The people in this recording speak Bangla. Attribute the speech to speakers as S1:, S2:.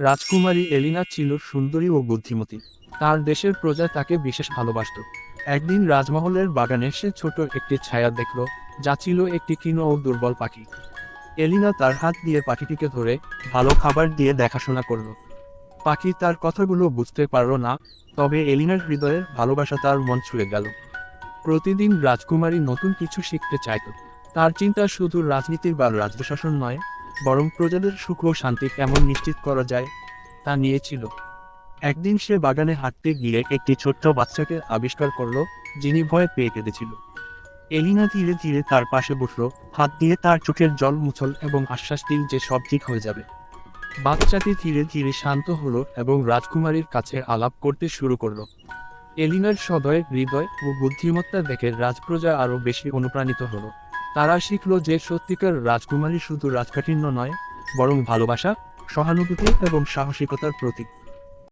S1: রাজকুমারী এলিনা ছিল সুন্দরী ও বুদ্ধিমতী। তার দেশের প্রজা তাকে বিশেষ ভালোবাসত। একদিন রাজমহলের বাগানে সে ছোট একটি ছায়া দেখল, যা ছিল একটি ক্ষীণ ও দুর্বল পাখি। এলিনা তার হাত দিয়ে পাখিটিকে ধরে ভালো খাবার দিয়ে দেখাশোনা করল। পাখি তার কথাগুলো বুঝতে পারল না, তবে এলিনার হৃদয়ের ভালোবাসা তার মন ছুঁয়ে গেল। প্রতিদিন রাজকুমারী নতুন কিছু শিখতে চাইত। তার চিন্তা শুধু রাজনীতির বা রাজ্য শাসন নয় বরং প্রজাদের সুখ ও শান্তি কেমন নিশ্চিত করা যায়, তা নিয়েছিল একদিন সে বাগানে হাঁটতে গিয়ে একটি ছোট্ট বাচ্চাকে আবিষ্কার করল, যিনি ভয়ে পেয়ে কেঁদেছিল। এলিনা ধীরে ধীরে তার পাশে বসল, হাত দিয়ে তার চোখের জল মুছল এবং আশ্বাস দিল যে সব ঠিক হয়ে যাবে। বাচ্চাটি ধীরে ধীরে শান্ত হলো এবং রাজকুমারীর কাছে আলাপ করতে শুরু করল। এলিনার সদয়, হৃদয় ও বুদ্ধিমত্তা দেখে রাজপ্রজা আরও বেশি অনুপ্রাণিত হলো। তারা শিখল যে সত্যিকার রাজকুমারী শুধু রাজকাঠিন্য নয় বরং ভালোবাসা সহানুভূতি এবং সাহসিকতার প্রতীক।